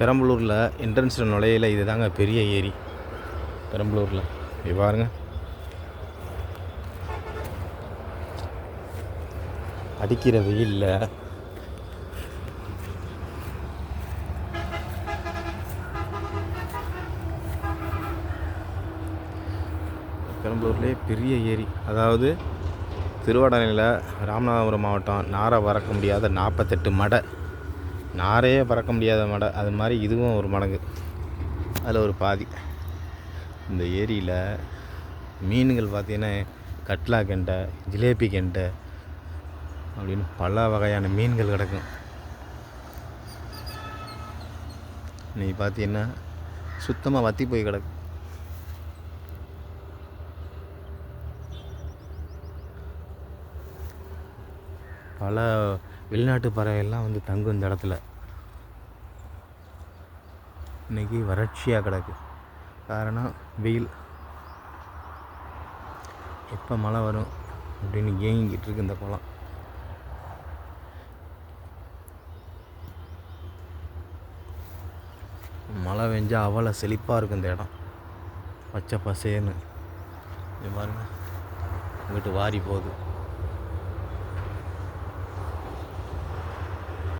பெரம்பலூரில் என்ட்ரன்ஸில் நுழையில இது தாங்க பெரிய ஏரி. பெரம்பலூரில். இது பாருங்க. அடிக்கிற வெயிலில். பெரம்பலூர்லேயே பெரிய ஏரி. அதாவது திருவாடனையில் ராமநாதபுரம் மாவட்டம் நாரை பறக்க முடியாத நாற்பத்தெட்டு மடை. நாரையே பறக்க முடியாத மடை அது மாதிரி இதுவும் ஒரு மடங்கு. அதில் ஒரு பாதி. இந்த ஏரியில் மீன்கள் பார்த்தீங்கன்னா கட்லா கெண்டை ஜிலேபி கெண்டை அப்படின்னு பல வகையான மீன்கள் கிடக்கும். நீ பார்த்தீங்கன்னா சுத்தமாக வத்தி போய் கிடக்கு. பல வெளிநாட்டு பறவைகள்லாம் வந்து தங்கும் இந்த இடத்துல. இன்னைக்கு வறட்சியாக கிடக்கு. காரணம் வெயில். எப்போ மழை வரும் அப்படின்னு ஏங்கிட்டு இருக்கு இந்த குளம். மழை பெஞ்சால் அவ்வளோ செழிப்பாக இருக்கும் இந்த இடம். பச்சை பசேன்னு இது பாருங்க. வீட்டு வாரி போகுது.